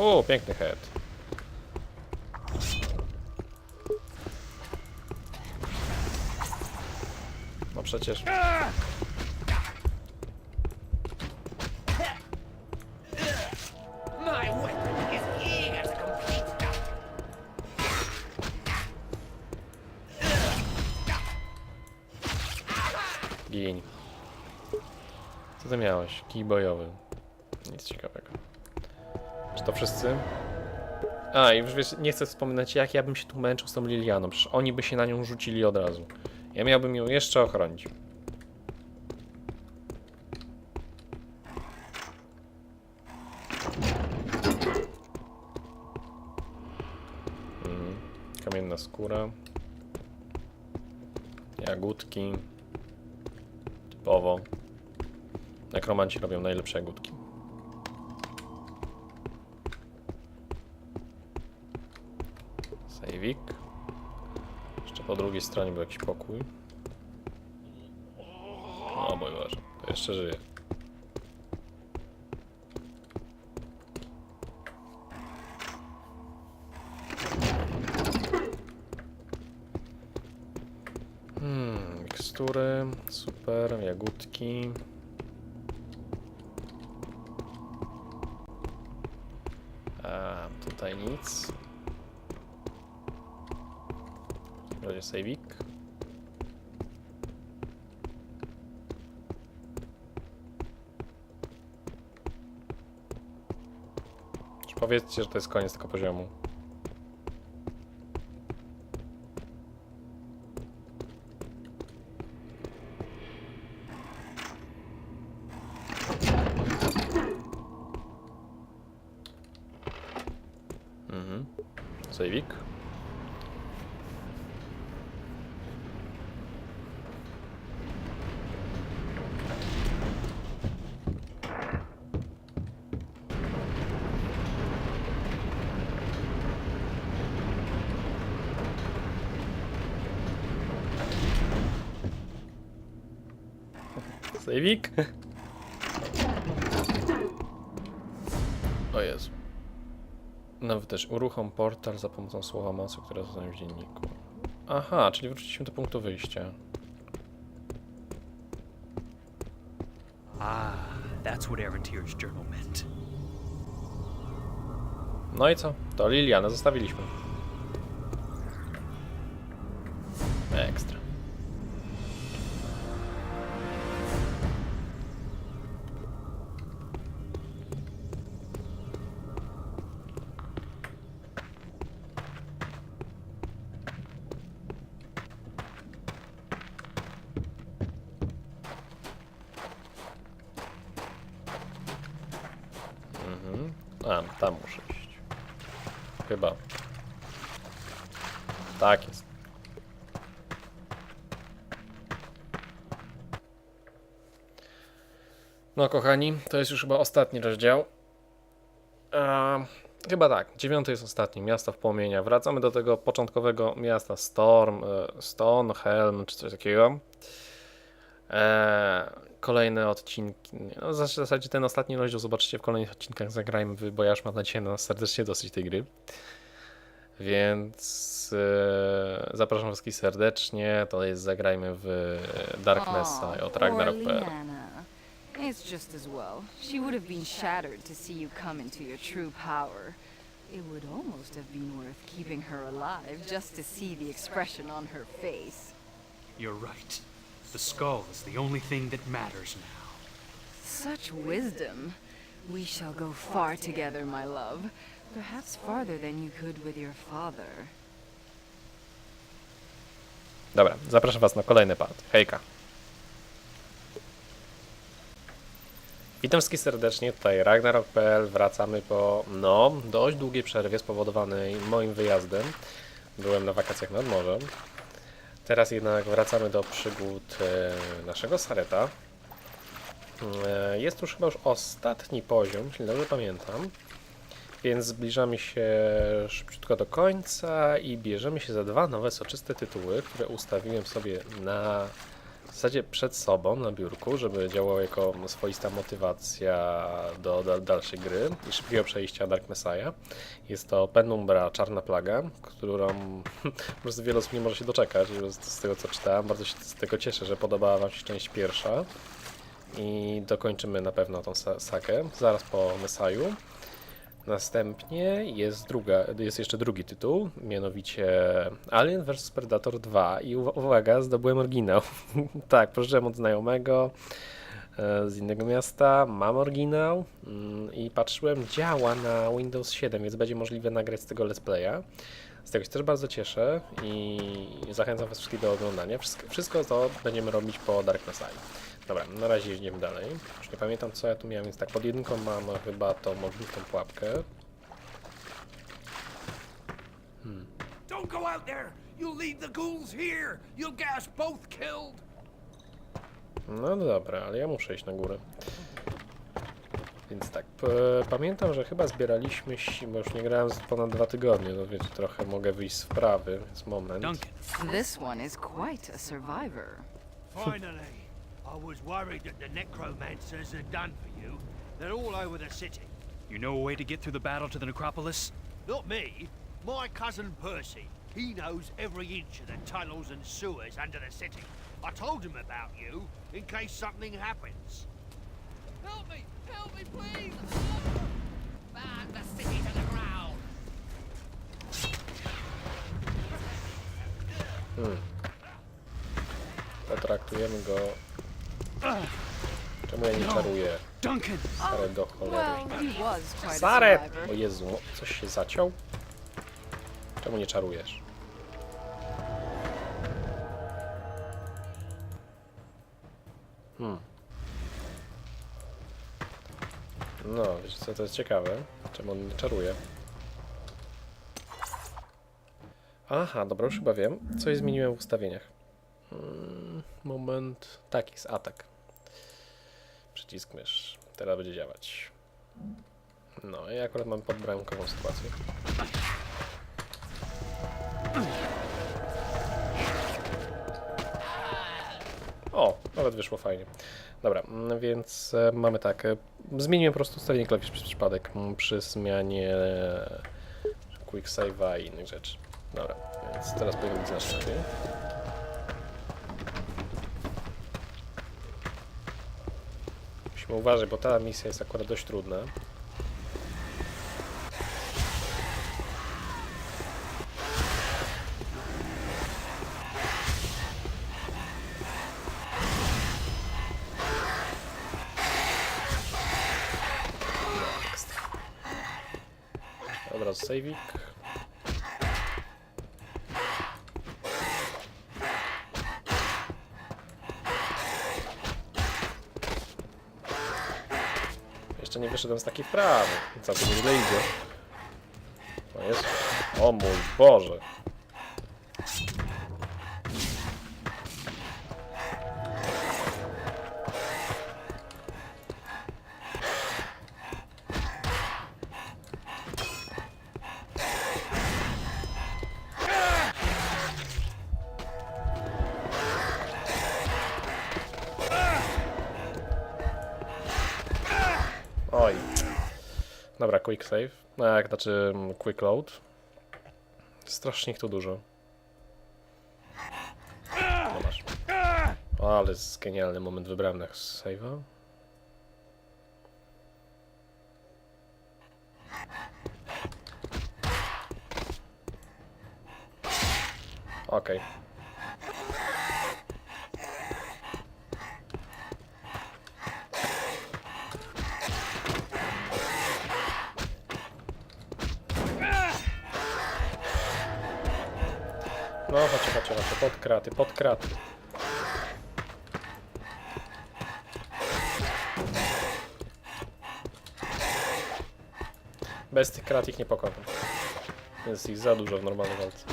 O, piękny head. No przecież. Gin. Co ty miałeś? Kij bojowy. Nic ciekawego. To wszyscy? A, i już wiesz, nie chcę wspominać, jak ja bym się tu męczył z tą Lilianą. Przecież oni by się na nią rzucili od razu. Ja miałbym ją jeszcze ochronić. Mm, Kamienna skóra. Jagódki. Typowo. Nekromanci robią najlepsze jagódki. Sejwik. Jeszcze po drugiej stronie był jakiś pokój. O mój Boże, to jeszcze żyje. Hmm, mikstury, super, jagódki. A, tutaj nic. W takim razie. Czy powiedzcie, że to jest koniec tego poziomu. Mhm. Sejwik. Sejwik. O Jezu. Nawet też uruchom portal za pomocą słowa mocy, które zostanie w dzienniku. Aha, czyli wróciliśmy do punktu wyjścia. Ah, that's what Aventir's journal meant. No i co? To Lilianę zostawiliśmy. Tam muszę iść. Chyba. Tak jest. No, kochani, to jest już chyba ostatni rozdział. Eee, chyba tak. Dziewiąty jest ostatni. Miasto w płomieniach. Wracamy do tego początkowego miasta Storm, e, Stone, Helm czy coś takiego. Eee, kolejne odcinki. No, w zasadzie ten ostatni rozdział zobaczycie w kolejnych odcinkach. Zagrajmy, w- bo ja już mam na dzisiaj na serdecznie dosyć tej gry. Więc e, zapraszam wszystkich serdecznie. To jest Zagrajmy w Dark Messiah od Ragnarok.pl. It's just as well. She would have been shattered to see you come into your true power. It would almost have been worth keeping her alive just to see the expression on her face. You're right. The skull is the only thing that matters now. Such wisdom. We shall go far together, my love. Perhaps farther than you could with your father. Dobra, zapraszam Was na kolejny part. Hejka. Witam wszystkich serdecznie, tutaj Ragnarok.pl. Wracamy po, no, dość długiej przerwie spowodowanej moim wyjazdem. Byłem na wakacjach nad morzem. Teraz jednak wracamy do przygód e, naszego Sareta. E, jest już chyba już ostatni poziom, jeśli dobrze pamiętam. Więc zbliżamy się szybciutko do końca i bierzemy się za dwa nowe soczyste tytuły, które ustawiłem sobie na w zasadzie przed sobą na biurku, żeby działała jako swoista motywacja do, dalszej gry i szybkiego przejścia Dark Messiah. Jest to Penumbra Czarna Plaga, którą po prostu wiele osób nie może się doczekać. Z tego co czytałem, bardzo się z tego cieszę, że podobała Wam się część pierwsza. I dokończymy na pewno tą sa- sagę zaraz po Messiahu. Następnie jest, druga, jest jeszcze drugi tytuł, mianowicie Alien vs Predator 2 i uwa- uwaga, zdobyłem oryginał. tak, pożyczyłem od znajomego e, z innego miasta, mam oryginał mm, i patrzyłem, działa na Windows 7, więc będzie możliwe nagrać z tego let's playa. Z tego się też bardzo cieszę i zachęcam Was wszystkich do oglądania. Wszystko, to będziemy robić po Dark Messiah. Dobra, na razie idziemy dalej. Już nie pamiętam co ja tu miałem, więc tak, pod jedynką mam chyba tą ogniwą pułapkę. Don't go out there! You'll leave the ghouls here! You'll get us both killed! No dobra, ale ja muszę iść na górę. Więc tak, pamiętam, że chyba zbieraliśmy, bo już nie grałem z ponad dwa tygodnie, no wiecie, trochę mogę wyjść z wprawy, więc moment. Duncan, This one is quite a survivor. Finally, I was worried that the necromancers had done for you. They're all over the city. you know a way to get through the battle to the necropolis? Not me, my cousin Percy. He knows every inch of the tunnels and sewers under the city. I told him about you in case something happens. Help me! Help me, please! Burn the city to the ground! Hmm. Potraktujemy go... Czemu ja nie czaruję? Duncan! Stare do cholery. Well, he was quite a Stare! survivor. O Jezu, coś się zaciął? Czemu nie czarujesz? Hmm. No, wiesz co, to jest ciekawe. Czemu on nie czaruje? Aha, dobra, już chyba wiem. Coś zmieniłem w ustawieniach. Mm, moment. Tak, jest atak. Przycisk mysz. Teraz będzie działać. No i akurat mam podbramkową sytuację. O, nawet wyszło fajnie. Dobra, mm, więc e, mamy tak. E, zmieniłem po prostu ustawienie klawisz przez przypadek mm, przy zmianie e, quick save'a i innych rzeczy. Dobra, więc teraz powinien być znacznie. Musimy uważać, bo ta misja jest akurat dość trudna. Razu saveik. Jeszcze nie wyszedłem z takiej wprawy. Całkiem źle idzie. O jest. O mój Boże. Oj. Dobra, quick save. Jak, znaczy mm, quick load. Strasznie ich tu dużo. No masz. O, ale jest genialny moment, wybrałem na save'a. Okej. No, chodźcie, chodźcie, chodźcie, pod kraty, pod kraty. Bez tych krat ich nie pokonam. Jest ich za dużo w normalnej walce.